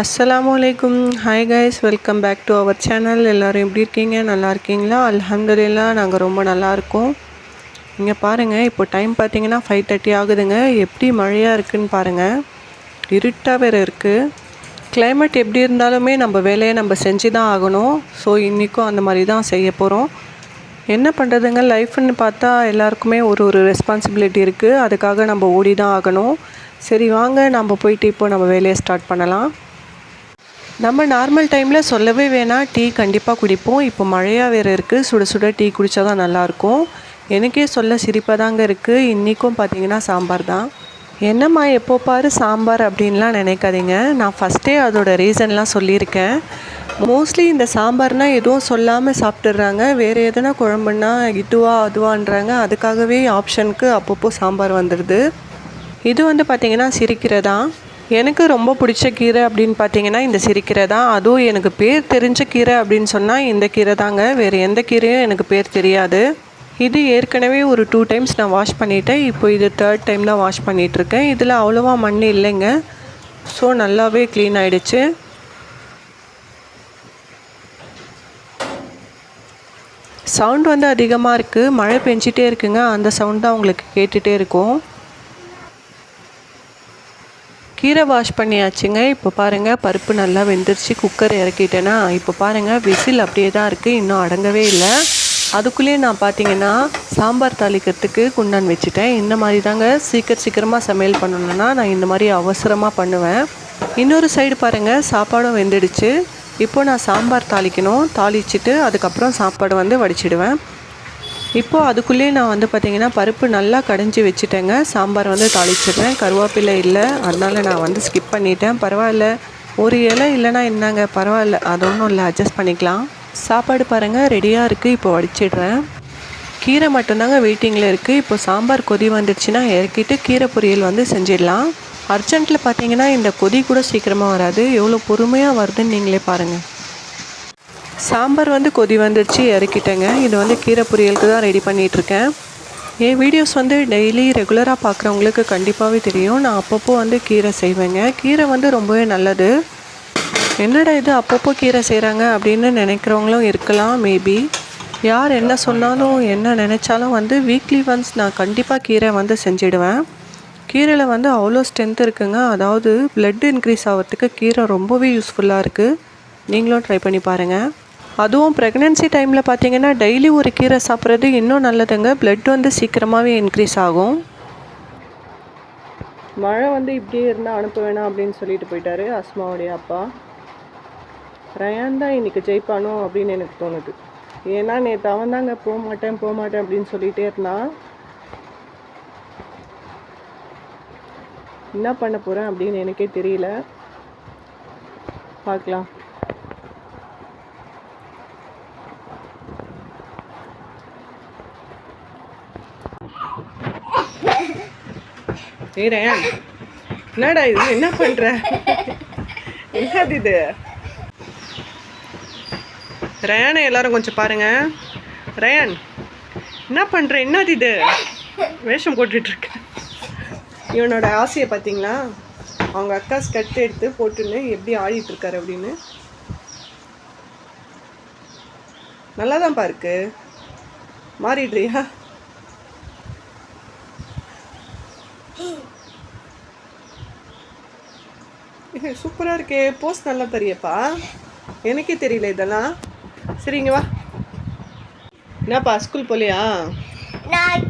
அஸ்ஸலாமு அலைக்கும். Hi guys welcome back to our channel எல்லோரும் எப்படி இருக்கீங்க? நல்லா இருக்கீங்களா? அலமதுல்லா நாங்கள் ரொம்ப நல்லா இருக்கோம். இங்கே பாருங்கள் இப்போ டைம் பார்த்தீங்கன்னா ஃபைவ் தேர்ட்டி ஆகுதுங்க. எப்படி மழையாக இருக்குன்னு பாருங்கள் இருட்டாக வேறு இருக்குது கிளைமேட் எப்படி இருந்தாலுமே நம்ம வேலையை நம்ம செஞ்சு தான் ஆகணும். ஸோ இன்றைக்கும் அந்த மாதிரி தான் செய்ய போகிறோம் என்ன பண்ணுறதுங்க லைஃப்னு பார்த்தா எல்லாருக்குமே ஒரு ஒரு ரெஸ்பான்சிபிலிட்டி இருக்குது அதுக்காக நம்ம ஓடி தான் ஆகணும். சரி வாங்க நம்ம போயிட்டு இப்போ நம்ம வேலையை ஸ்டார்ட் பண்ணலாம். நம்ம நார்மல் டைமில் சொல்லவே வேணாம் டீ கண்டிப்பாக குடிப்போம். இப்போ மழையாக வேறு இருக்குது சுட சுட டீ குடித்தா தான் நல்லாயிருக்கும் எனக்கே சொல்ல சிரிப்பாக தாங்க இருக்குது இன்றைக்கும் பார்த்தீங்கன்னா சாம்பார் தான். என்னம்மா எப்போ பாரு சாம்பார் அப்படின்லாம் நினைக்காதீங்க. நான் ஃபஸ்ட்டே அதோட ரீசன்லாம் சொல்லியிருக்கேன். மோஸ்ட்லி இந்த சாம்பார்னால் எதுவும் சொல்லாமல் சாப்பிட்டுடுறாங்க. வேறு எதனா குழம்புன்னா இதுவா அதுவான்றாங்க. அதுக்காகவே ஆப்ஷனுக்கு அப்பப்போ சாம்பார் வந்துடுது. இது வந்து பார்த்திங்கன்னா சிரிக்கிறதா? எனக்கு ரொம்ப பிடிச்ச கீரை அப்படின்னு பார்த்தீங்கன்னா இந்த சிரிக்கீரை தான். அதுவும் எனக்கு பேர் தெரிஞ்ச கீரை அப்படின்னு சொன்னால் இந்த கீரை தாங்க. வேறு எந்த கீரையும் எனக்கு பேர் தெரியாது. இது ஏற்கனவே ஒரு டூ டைம்ஸ் நான் வாஷ் பண்ணிட்டேன். இப்போ இது தேர்ட் டைம் தான் வாஷ் பண்ணிகிட்ருக்கேன் இதில் அவ்வளோவா மண் இல்லைங்க. ஸோ நல்லாவே க்ளீன் ஆகிடுச்சு சவுண்ட் வந்து அதிகமாக இருக்குது மழை பெஞ்சிட்டே இருக்குங்க. அந்த சவுண்ட் தான் உங்களுக்கு கேட்டுகிட்டே இருக்கும். கீரை வாஷ் பண்ணியாச்சுங்க. இப்போ பாருங்கள் பருப்பு நல்லா வெந்துருச்சு. குக்கர் இறக்கிட்டேன்னா இப்போ பாருங்கள் விசில் அப்படியே தான் இருக்குது இன்னும் அடங்கவே இல்லை. அதுக்குள்ளேயே நான் பார்த்தீங்கன்னா சாம்பார் தாளிக்கிறதுக்கு குண்டான் வச்சுட்டேன். இந்த மாதிரி தாங்க சீக்கிரம் சீக்கிரமாக சமையல் பண்ணணுன்னா நான் இந்த மாதிரி அவசரமாக பண்ணுவேன். இன்னொரு சைடு பாருங்கள் சாப்பாடும் வெந்துடுச்சு. இப்போ நான் சாம்பார் தாளிக்கணும். தாளிச்சிட்டு அதுக்கப்புறம் சாப்பாடு வந்து வடிச்சிடுவேன். இப்போது அதுக்குள்ளேயே நான் வந்து பார்த்திங்கன்னா பருப்பு நல்லா கடைஞ்சி வச்சுட்டேங்க. சாம்பார் வந்து தாளிச்சிடுறேன். கருவேப்பிலை இல்லை. அதனால் நான் வந்து ஸ்கிப் பண்ணிட்டேன். பரவாயில்ல. ஒரு இலை இல்லைன்னா என்னங்க? பரவாயில்ல. அது ஒன்றும் இல்லை. அட்ஜஸ்ட் பண்ணிக்கலாம். சாப்பாடு பாருங்கள் ரெடியாக இருக்குது இப்போ வடிச்சிடுறேன். கீரை மட்டும்தாங்க வெயிட்டிங்கில் இருக்குது இப்போ சாம்பார் கொதி வந்துடுச்சுன்னா இறக்கிட்டு கீரை பொரியல் வந்து செஞ்சிடலாம். அர்ஜென்ட்டில் பார்த்தீங்கன்னா இந்த கொதி கூட சீக்கிரமாக வராது. எவ்வளோ பொறுமையாக வருதுன்னு நீங்களே பாருங்கள் சாம்பார் வந்து கொதி வந்துடுச்சு இறக்கிட்டேங்க. இது வந்து கீரை பொரியலுக்கு தான் ரெடி பண்ணிகிட்ருக்கேன் என் வீடியோஸ் வந்து டெய்லி ரெகுலராக பார்க்குறவங்களுக்கு கண்டிப்பாகவே தெரியும். நான் அப்பப்போ வந்து கீரை செய்வேங்க. கீரை வந்து ரொம்பவே நல்லது. என்னடா இது அப்பப்போ கீரை செய்கிறாங்க அப்படின்னு நினைக்கிறவங்களும் இருக்கலாம் மேபி யார் என்ன சொன்னாலும் என்ன நினச்சாலும் வந்து வீக்லி ஒன்ஸ் நான் கண்டிப்பாக கீரை வந்து செஞ்சிடுவேன். கீரையில் வந்து அவ்வளோ ஸ்ட்ரென்த் இருக்குங்க. அதாவது ப்ளட் இன்க்ரீஸ் ஆகிறதுக்கு கீரை ரொம்பவே யூஸ்ஃபுல்லாக இருக்குது நீங்களும் ட்ரை பண்ணி பாருங்கள் அதுவும் ப்ரெக்னென்சி டைமில் பார்த்தீங்கன்னா டெய்லி ஒரு கீரை சாப்பிட்றது இன்னும் நல்லதுங்க. பிளட் வந்து சீக்கிரமாகவே இன்க்ரீஸ் ஆகும். மழை வந்து இப்படியே இருந்தால் அனுப்ப வேணாம் அப்படின்னு சொல்லிட்டு போயிட்டாரு அஸ்மாவுடைய அப்பா. ரயான் தான் இன்னைக்கு ஜெயிப்பானோ அப்படின்னு எனக்கு தோணுது. ஏன்னா நேற்று அவன் தாங்க போக மாட்டேன் போக மாட்டேன் அப்படின்னு சொல்லிகிட்டே இருந்தான் என்ன பண்ண போகிறேன் அப்படின்னு எனக்கே தெரியல. பார்க்கலாம். ஏய் ரயான் என்னடா இது? என்ன பண்ற? என்னது இது? ரயானை எல்லாரும் கொஞ்சம் பாருங்க. ரயான் என்ன பண்ற? என்னது இது? வேஷம் போட்டுட்டு இருக்க. இவனோட ஆசையை பார்த்தீங்களா? அவங்க அக்கா ஸ்கட் எடுத்து போட்டுன்னு எப்படி ஆடிட்டு இருக்காரு அப்படின்னு. நல்லா தான் இருக்கு. மாறிடுறியா? சூப்பராக இருக்கே. போஸ்ட் நல்லா தெரியப்பா. எனக்கே தெரியல இதெல்லாம். சரி இங்க வா. என்னப்பா ஸ்கூல் போலியா? நான்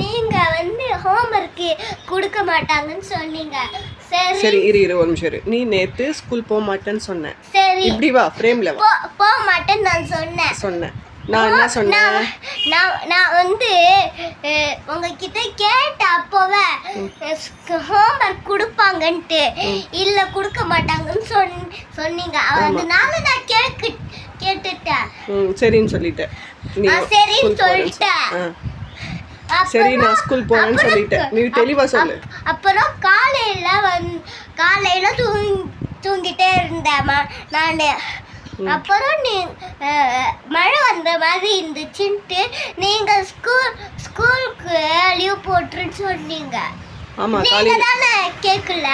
நீங்க வந்து ஹோம்ஒர்க் கொடுக்க மாட்டாங்கன்னு சொன்னீங்க. சரி. சரி இரு இரு ஒரு நிமிஷம் இரு. நீ நேத்து ஸ்கூல் போக மாட்டேன்னு சொன்னேன் சரி. இப்படி வா ஃப்ரேம்ல வா. போக மாட்டேன்னு நான் சொன்னேன். சொன்னேன். நான் என்ன சொன்னேன்? நான் நான் வந்து உங்ககிட்ட கேட்ட அப்போவே. ஹோம்ஒர்க் கொடுப்பாங்கன்ட்டு. இல்ல கொடுக்க மாட்டாங்கன்னு சொன் சொன்னீங்க. அதனால நான் கேக்கு கேட்டுட்டேன். ம் சரின்னு சொல்லிட்டேன். சரின்னு சொல்லிட்டேன். சரி நான் ஸ்கூல் போறேன்னு சொல்லிட்டேன். நீ தெளிவா சொல்லு. அப்புறம் காலையில வந்து காலையில தூங் தூங்கிட்டே இருந்தேன் நானு. அப்புறம் நீ மழை வந்த மாதிரி இருந்துச்சுன்ட்டு நீங்க ஸ்கூல் ஸ்கூலுக்கு லீவ் போட்டுருன்னு சொன்னீங்க. ஆமா நீங்க தானே கேட்கல?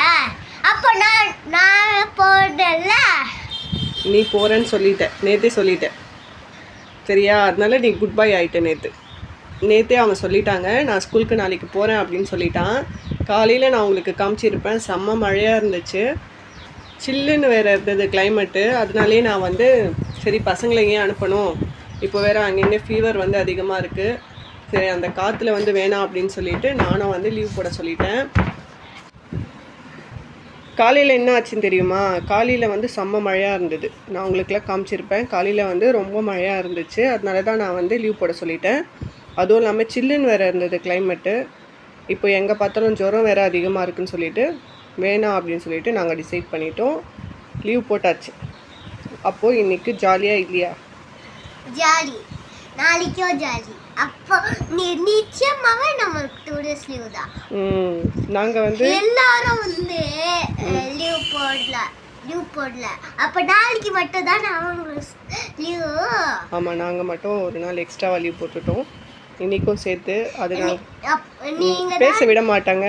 அப்போ நான் நான் இப்போ நீ போகிறேன்னு சொல்லிட்டேன் நேற்றே சொல்லிட்டேன் சரியா? அதனால நீ குட் பை ஆகிட்ட நேற்று நேற்றே அவன் சொல்லிட்டாங்க நான் ஸ்கூலுக்கு நாளைக்கு போகிறேன் அப்படின்னு சொல்லிட்டான். காலையில் நான் உங்களுக்கு காமிச்சிருப்பேன் செம்ம மழையாக இருந்துச்சு. சில்லுன்னு வேறு இருந்தது கிளைமேட்டு அதனாலே நான் வந்து சரி பசங்களை ஏன் அனுப்பணும். இப்போ வேறு அங்கங்கே ஃபீவர் வந்து அதிகமாக இருக்குது சரி அந்த காற்றுல வந்து வேணாம் அப்படின்னு சொல்லிட்டு நானும் வந்து லீவ் போட சொல்லிட்டேன். காலையில் என்ன ஆச்சுன்னு தெரியுமா? காலையில் வந்து செம்ம மழையாக இருந்தது. நான் உங்களுக்குலாம் காமிச்சிருப்பேன். காலையில் வந்து ரொம்ப மழையாக இருந்துச்சு. அதனால தான் நான் வந்து லீவ் போட சொல்லிட்டேன். அதுவும் இல்லாமல் சில்லுன்னு வேறு இருந்தது கிளைமேட்டு இப்போ எங்கே பார்த்தாலும் ஜுரம் வேறு அதிகமாக இருக்குன்னு சொல்லிட்டு வேணாம் அப்படின்னு சொல்லிட்டு நாங்கள் டிசைட் பண்ணிட்டோம். லீவ் போட்டாச்சு. அப்போது இன்றைக்கி ஜாலியாக இல்லையா? ஜாலி நாளைக்கும் ஜாலி அப்போ நீ நிச்சயமாவே நம்மளுக்கு டூ டேஸ் லீவ் தான். ம் நாங்கள் வந்து எல்லாரும் வந்து லீவ் போடல. லீவ் போடல. அப்ப நாளைக்கு மட்டும் தான் அவங்களுக்கு லீவ் ஆமாம் நாங்கள் மட்டும் ஒரு நாள் எக்ஸ்ட்ராவாக லீவ் போட்டுட்டோம். இன்றைக்கும் சேர்த்து அது நீங்க பேச விட மாட்டாங்க.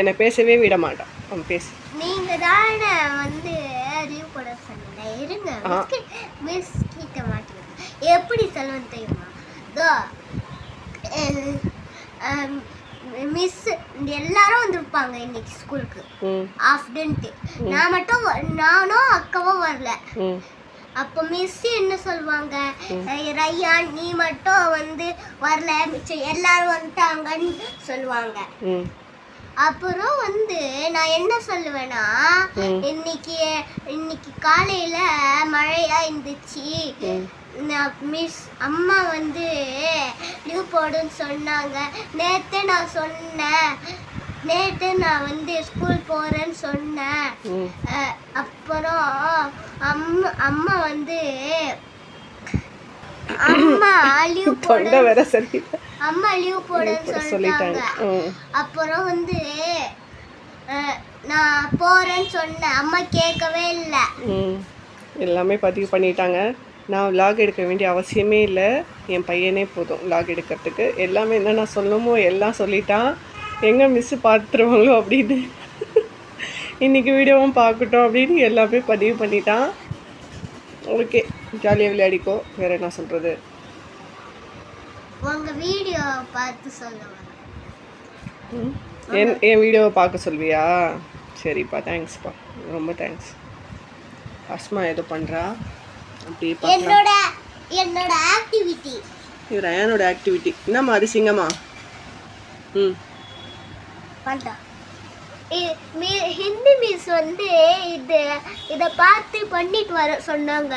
என்னை பேசவே விட மாட்டான் அவன் பேசு. நீங்க தானே வந்து லீவ் போட சொன்னீங்க. இருங்க மிஸ் கிட்ட மாட்டீங்க எப்படி சொல்லுவேன் தெரியுமா? இதோ மிஸ் எல்லாரும் வந்திருப்பாங்க இன்னைக்கு ஸ்கூலுக்கு. ம். ஆஃப் டேன்ட்டு நான் மட்டும் நானும் அக்காவும் வரல. அப்போ மிஸ் என்ன சொல்லுவாங்க? "ஏய், ரய்யான் நீ மட்டும் வந்து வரல. மிச்சம் எல்லாரும் வந்துட்டாங்கன்னு சொல்லுவாங்க. அப்புறம் வந்து நான் என்ன சொல்லுவேன்னா இன்னைக்கு இன்னைக்கு காலையில மழையா இருந்துச்சு. நான் மிஸ் அம்மா வந்து லீவ் போடுன்னு சொன்னாங்க. நேற்று நான் சொன்னேன். நேற்று நான் வந்து ஸ்கூல் போகிறேன்னு சொன்னேன். அப்புறம் அம்மா அம்மா வந்து தொண்டை வேற சரி அம்மா லீவ் போடுன்னு சொல்லிட்டாங்க. அப்புறம் வந்து நான் போறேன்னு சொன்னேன். அம்மா கேட்கவே இல்லை. ம். எல்லாமே பதிவு பண்ணிட்டாங்க. நான் vlog எடுக்க வேண்டிய அவசியமே இல்லை. என் பையனே போதும் vlog எடுக்கிறதுக்கு. எல்லாமே என்ன நான் சொல்லணுமோ எல்லாம் சொல்லிட்டான். எங்கே மிஸ்ஸு பார்த்துருவாங்களோ அப்படின்னு. இன்றைக்கி வீடியோவும் பார்க்கட்டும் அப்படின்னு எல்லாமே பதிவு பண்ணிட்டான். ஓகே ஜாலியாக விளையாடிக்கோ. வேறு என்ன சொல்கிறது உங்க வீடியோ பார்த்து சொல்லுவேன் என் என் வீடியோவை பார்க்க சொல்வியா? சரிப்பா தேங்க்ஸ்ப்பா ரொம்ப தேங்க்ஸ் அஸ்மா ஏதோ பண்ணுறா அப்படியே என்னோட என்னோட ஆக்டிவிட்டி இது ரயானோட ஆக்டிவிட்டி என்னம்மா அது சிங்கம்மா? ம். பண்ணா ஹிந்தி மிஸ் வந்து இது இதை பார்த்து பண்ணிட்டு வர சொன்னாங்க.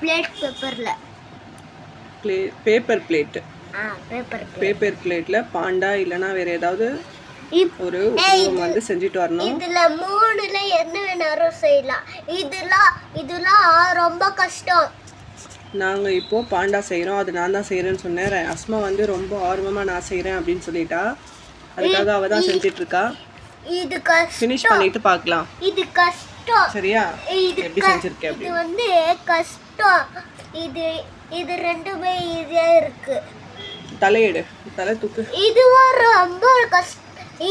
பிளேட் பேப்பரில் ப்ளே பேப்பர் பிளேட்டு ஆ பேப்பர் பேப்பர் பிளேட்டில் பாண்டா இல்லைன்னா வேறு ஏதாவது ஒரு உருவம் வந்து செஞ்சுட்டு வரணும். இதுல மூணுல என்ன வேணாலும் செய்யலாம். இதெல்லாம் இதெல்லாம் ரொம்ப கஷ்டம். நாங்கள் இப்போது பாண்டா செய்கிறோம் அது நான் தான் செய்கிறேன்னு சொன்னேன். அஸ்மா வந்து ரொம்ப ஆர்வமாக நான் செய்கிறேன் அப்படின்னு சொல்லிட்டா. அதுக்காக அவள் தான் செஞ்சிட்ருக்கா இது ஃபினிஷ் பண்ணிட்டு பார்க்கலாம் இது கஷ்டம். சரியா? இது எப்படி செஞ்சுருக்கேன் இது வந்து கஷ்டம். இது இது ரெண்டுமே ஈஸியா இருக்கு. தலையெடு. தலை தூக்கு. இதுவும் ரொம்ப கஷ்ட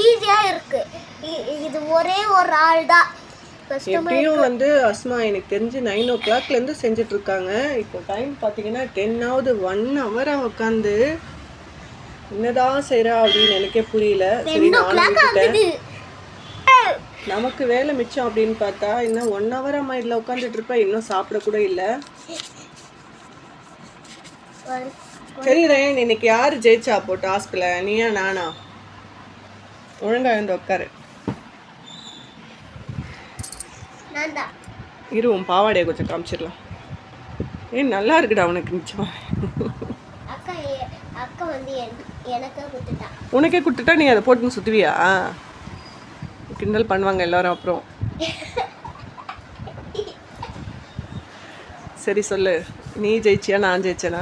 ஈஸியா இருக்கு. இது ஒரே ஒரு ஆள் தான். கஷ்டமா எப்படியும் வந்து அஸ்மா எனக்கு தெரிஞ்சு நைன் ஓ கிளாக்லேருந்து செஞ்சுட்டு இருக்காங்க இப்போ டைம் பார்த்தீங்கன்னா டென் ஆகுது ஒன் ஹவராக உட்காந்து என்னதான் செய்கிறா அப்படின்னு எனக்கே புரியல. சரி டென் ஓ நானும் கிளாக் விட்டுட்டேன் ஆகுது நமக்கு வேலை மிச்சம் அப்படின்னு பார்த்தா இன்னும் ஒன் ஹவர் அம்மா இதில் உட்காந்துட்டு இருப்பேன் இன்னும் சாப்பிட கூட இல்லை. சரி ரயன் இன்னைக்கு யார் ஜெயிச்சா? அப்போ டாஸ்கில் நீயா நானா? ஒழுங்கா வந்து உட்காரு இரு உன் பாவாடையை கொஞ்சம் காமிச்சிடலாம். ஏய் நல்லா இருக்குடா உனக்கு நிச்சயமா உனக்கே கொடுத்துட்டா நீ அதை போட்டுன்னு சுற்றுவியா கிண்டல் பண்ணுவாங்க எல்லாரும் அப்புறம். சரி சொல்லு. நீ ஜெயிச்சியா நான் ஜெயிச்சேனா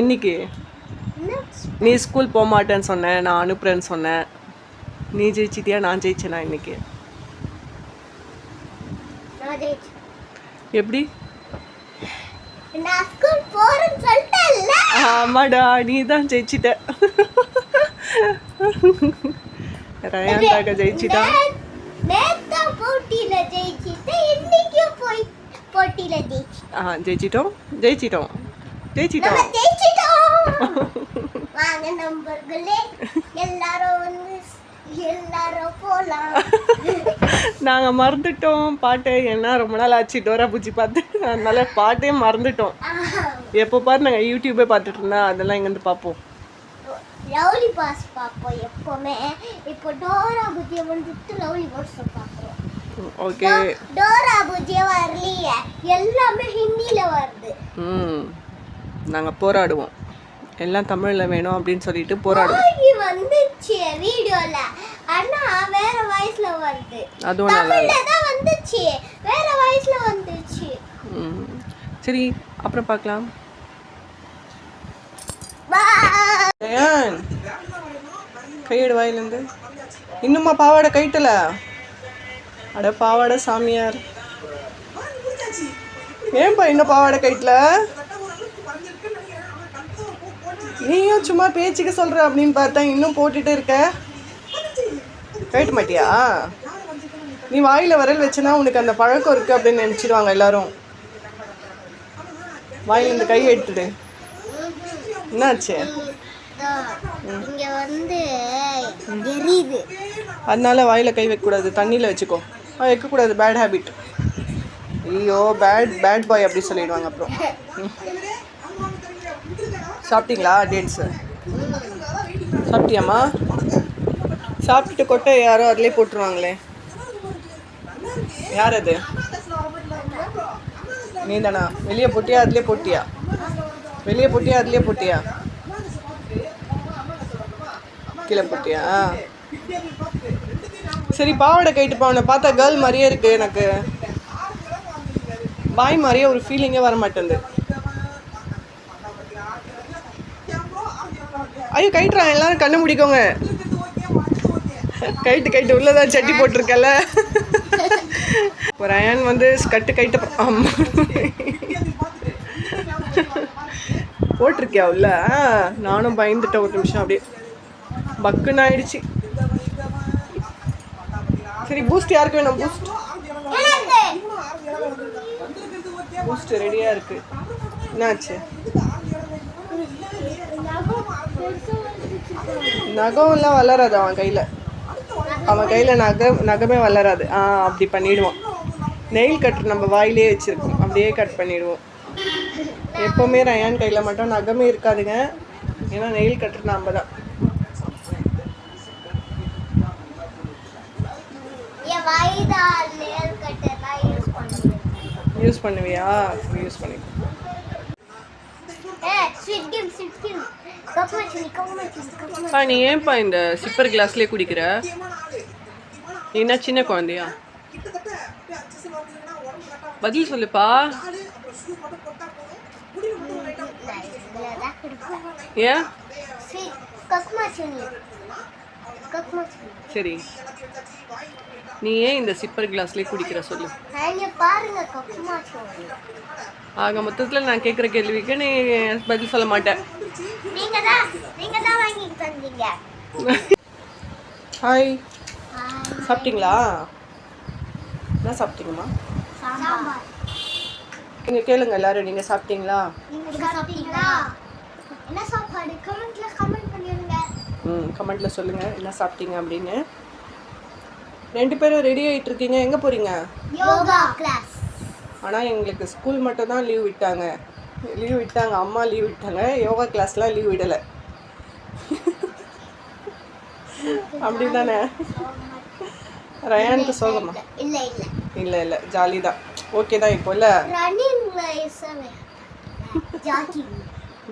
இன்னைக்கு? நீ ஸ்கூல் போக மாட்டேன்னு சொன்னேன் நான் அனுப்புறேன்னு சொன்னேன் நீ ஜெயிச்சிட்டியா நான் ஜெயிச்சேனா இன்னைக்கு? எப்படி? ஆமாடா நீ தான் ஜெயிச்சிட்ட. ரயான்தாக ஜெயிச்சிட்டா? நே- நேத்தா போட்டியில ஜெயிச்சிட்டு இன்னைக்கும் போய் போட்டியில ஜெயிச்சு ஆ ஜெயிச்சிட்டோம். ஜெயிச்சிட்டோம். ஜெயிச்சிட்டோம். வாங்க நண்பர்களே எல்லாரும் வந்து எல்லாரும் போலாம். நாங்கள் மறந்துட்டோம். பாட்டு என்ன ரொம்ப நாள் ஆச்சு. டோரா பூச்சி பார்த்து. அதனால பாட்டே மறந்துட்டோம். எப்போ பாரு நாங்கள் யூடியூபே பார்த்துட்டு இருந்தா அதெல்லாம் இங்கேருந்து பார்ப்போம். லவ்லி பாஸ் பார்ப்போம் எப்பவுமே. இப்போ டோரா புஜியை வந்துட்டு லவ்லி பாஸ் பார்க்குறோம். ஓகே. டோரா புஜியை வரலையே. எல்லாமே ஹிந்தியில வருது. ம். நாங்கள் போராடுவோம். எல்லாம் தமிழில் வேணும் அப்படின்னு சொல்லிட்டு போராடுவோம். வந்துச்சு வீடியோல. ஆனா வேற வாய்ஸ்ல வருது. அதுவும் நல்லா தான் வந்துச்சு. வேற வாய்ஸ்ல வந்துச்சு. ம். சரி அப்புறம் பார்க்கலாம். ஏன்? கையெடு வாயிலேருந்து. இன்னுமா பாவாடை கைட்டல அட பாவாடை சாமியார். ஏன்பா இன்னும் பாவாடை கைட்டல நீயும் சும்மா பேச்சுக்கு சொல்கிற அப்படின்னு பார்த்தா இன்னும் போட்டுட்டு இருக்க? கேட்டு மாட்டியா? நீ வாயில் வரல் வச்சுனா உனக்கு அந்த பழக்கம் இருக்குது அப்படின்னு நினச்சிடுவாங்க எல்லாரும். வாயில இந்த கை எடுத்துடு. என்னாச்சு? இங்க வந்து எரியுது. அதனால வாயில கை வைக்கக்கூடாது தண்ணியில் வச்சுக்கோ. ஆ, வைக்கக்கூடாது பேட் ஹேபிட் ஐயோ பேட் பேட் பாய் அப்படி சொல்லிடுவாங்க அப்புறம். சாப்பிட்டீங்களா டேட்ஸு சாப்பிட்டியாம்மா? சாப்பிட்டுட்டு கொட்டை யாரோ அதிலே போட்டுருவாங்களே. யார் அது நீ தானா வெளியே போட்டியா அதுலேயே போட்டியா? வெளியே போட்டியா அதுலேயே போட்டியா? கீழே போட்டியா? சரி பாவாடை கைட்டு பாவனை பார்த்தா கேர்ள் மாதிரியே இருக்கு எனக்கு. பாய் மாதிரியே ஒரு ஃபீலிங்கே வர மாட்டேங்குது ஐயோ கைட்டுறா எல்லாரும் கண்ணு முடிக்கோங்க. கைட்டு கைட்டு உள்ளதான் சட்டி போட்டிருக்கல ஒரு அயன் வந்து கட்டு கைட்டு ஆமாம் போட்டிருக்கியா உள்ள? ஆ, நானும் பயந்துட்டேன் ஒரு நிமிஷம் அப்படியே. பக்குன்னு ஆயிடுச்சு சரி பூஸ்ட் யாருக்கு வேணும்? பூஸ்ட் பூஸ்ட் ரெடியா இருக்கு. என்னாச்சு? நகம் எல்லாம் வளராது அவன் கையில. அவன் கையில நகம் நகமே வளராது. ஆ அப்படி பண்ணிடுவான். நெயில் கட் நம்ம வாயிலே வச்சிருக்கோம். அப்படியே கட் பண்ணிடுவோம். எப்பவுமே ரயான் கையில மட்டும் நகமே இருக்காதுங்க. ஏன்னா நெயில் கட்டுறது நம்ம தான் யூஸ் பண்ணுவேன். யூஸ் பண்ணுவியா? யூஸ் பண்ணி ஏ ஸ்வீட் கேம் ஸ்வீட் கேம் கப்பமச்சினி கப்பமச்சினி கப்பமச்சினி பா நீ ஏன்பா இந்த சிப்பர் கிளாஸ்லேயே குடிக்கிற? நீ என்ன சின்ன குழந்தையா? பதில் சொல்லுப்பா. ஏன் சரி. நீ ஏன் இந்த சிப்பர் கிளாஸ்லேயே குடிக்கிற சொல்லு. ஆக மொத்தத்தில் நான் கேட்குற கேள்விக்கு நீ பதில் சொல்ல மாட்டேன் ஹாய் சாப்பிட்டீங்களா? என்ன சாப்பிட்டீங்கம்மா? நீங்கள் கேளுங்க எல்லாரும் நீங்கள் சாப்பிட்டீங்களா? நீங்க சாப்பிட்டீங்களா? என்ன சாப்பாடு? கமெண்ட்ல கமெண்ட் பண்ணிருங்க ம் கமெண்ட்டில் சொல்லுங்கள் என்ன சாப்பிட்டீங்க அப்படின்னு. ரெண்டு பேரும் ரெடி ஆகிட்டு இருக்கீங்க எங்கே போகிறீங்க யோகா கிளாஸ் ஆனால் எங்களுக்கு ஸ்கூல் மட்டும் தான் லீவ் விட்டாங்க. லீவ் விட்டாங்க. அம்மா லீவ் விட்டாங்க. யோகா கிளாஸ்லாம் லீவ் விடலை. அப்படி தானே ரயானுக்கு சோகமா? இல்ல இல்ல. இல்லை இல்லை. ஜாலி தான் ஓகே தான் இப்போ இல்லை? ஜாக்கிங்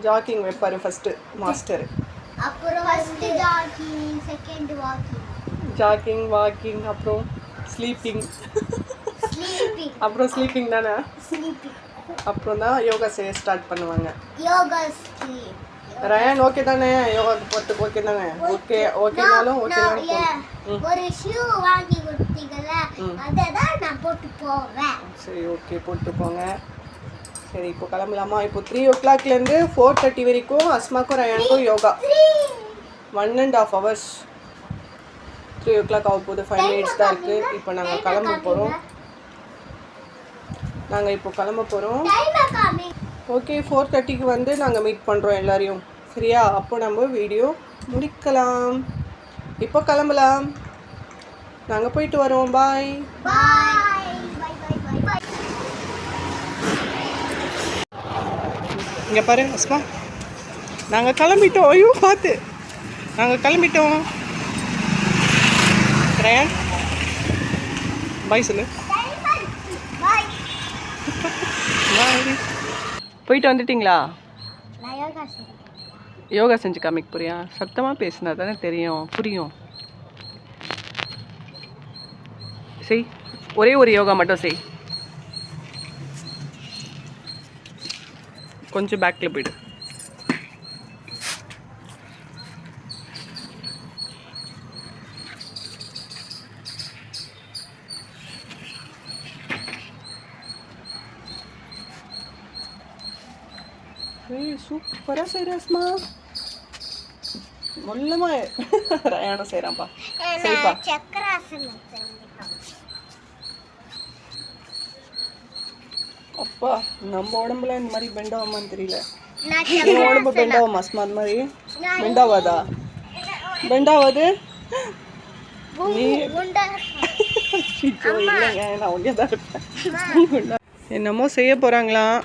ஜாக்கிங் வைப்பார் ஃபஸ்ட்டு மாஸ்டர் அப்புறம் first jogging second walking jogging walking அப்புறம் ஸ்லீப்பிங் அப்புறம் ஸ்லீப்பிங் தானே? அப்புறம் தான் யோகா செய்ய ஸ்டார்ட் பண்ணுவாங்க. யோகா ரயான் ஓகே தானே? யோகாக்கு போகிறதுக்கு ஓகே தானே? ஓகே ஓகேனாலும் போகணும் ஒரு ஷூ வாங்கி கொடுத்தீங்கல்ல அதை தான் நான் போட்டு போவேன். சரி ஓகே போட்டு போங்க. சரி இப்போ கிளம்பலாமா? இப்போ த்ரீ ஓ கிளாக்லேருந்து ஃபோர் தேர்ட்டி வரைக்கும் அஸ்மாக்கும் ரயானுக்கும் yoga. One and half hours three o'clock ஆக போகுது. ஃபைவ் மினிட்ஸ் தான் இருக்குது இப்போ நாங்கள் கிளம்ப போகிறோம் நாங்கள் இப்போ கிளம்ப போகிறோம் ஓகே ஃபோர் தேர்ட்டிக்கு வந்து நாங்கள் மீட் பண்ணுறோம் எல்லாரையும். சரியா? அப்போ நம்ம வீடியோ முடிக்கலாம். இப்போ கிளம்பலாம். நாங்கள் போயிட்டு வரோம் பாய் இங்கே பாரு அஸ்மா. நாங்கள் கிளம்பிட்டோம். ஐயோ பார்த்து. நாங்கள் கிளம்பிட்டோம். வரேன் பாய் சொல்லு போயிட்டு வந்துட்டீங்களா யோகா செஞ்சு காமிக்க போறியா சத்தமாக பேசினா தானே தெரியும் புரியும் செய் ஒரே ஒரு யோகா மட்டும் செய் கொஞ்சம் பேக்கில் போயிடு ஏய் சூப்பராக செய்கிறாஸ்மா மொல்லமா ரயானம் செய்கிறான்ப்பா சரிப்பா. அப்பா நம்ம உடம்புல இந்த மாதிரி பெண்டாகுமான்னு தெரியல. என் உடம்பு பெண்டாகுமா அஸ்மா அந்த மாதிரி நான் ஒன்றே தான் இருப்பேன். என்னமோ செய்ய போகிறாங்களாம்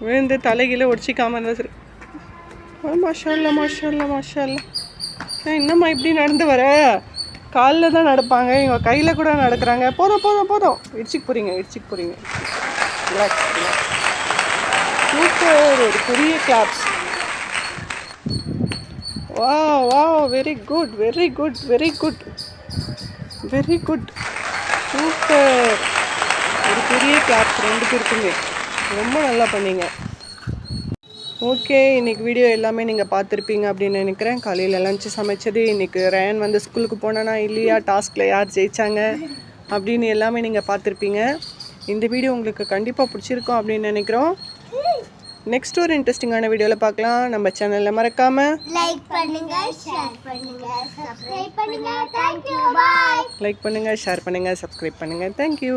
விழுந்து தலைகீழ ஒடிச்சிக்காம இருந்தால் சரி. மாஷால்லா மாஷால்லா மாஷால்லா மாஷா என்னம்மா இப்படி நடந்து வர? காலில் தான் நடப்பாங்க இவங்க கையில் கூட நடக்கிறாங்க. போதும் போதும் போதும். இடிச்சிக்கு போகிறீங்க இடிச்சிக்கு போகிறீங்க ரிலாக்ஸ் ரிலாக்ஸ் சூப்பர் ஒரு பெரிய கிளாப்ஸ் வா வா very good very good very good very good super ஒரு பெரிய கிளாப்ஸ் ரெண்டு பேருக்குமே. ரொம்ப நல்லா பண்ணீங்க. ஓகே இன்னைக்கு வீடியோ எல்லாமே நீங்கள் பார்த்துருப்பீங்க அப்படின்னு நினைக்கிறேன். காலையில் லஞ்சு சமைச்சது இன்னைக்கு ரயன் வந்து ஸ்கூலுக்கு போனானா இல்லையா டாஸ்கில் யார் ஜெயிச்சாங்க அப்படின்னு எல்லாமே நீங்கள் பார்த்துருப்பீங்க. இந்த வீடியோ உங்களுக்கு கண்டிப்பாக பிடிச்சிருக்கும் அப்படின்னு நினைக்கிறோம். நெக்ஸ்ட் ஒரு இன்ட்ரெஸ்டிங்கான வீடியோவில் பார்க்கலாம். நம்ம சேனலில் மறக்காமல் லைக் பண்ணுங்க ஷேர் பண்ணுங்க சப்ஸ்கிரைப் பண்ணுங்க. தேங்க் யூ பாய் லைக் பண்ணுங்கள் ஷேர் பண்ணுங்கள் சப்ஸ்கிரைப் பண்ணுங்கள் தேங்க்யூ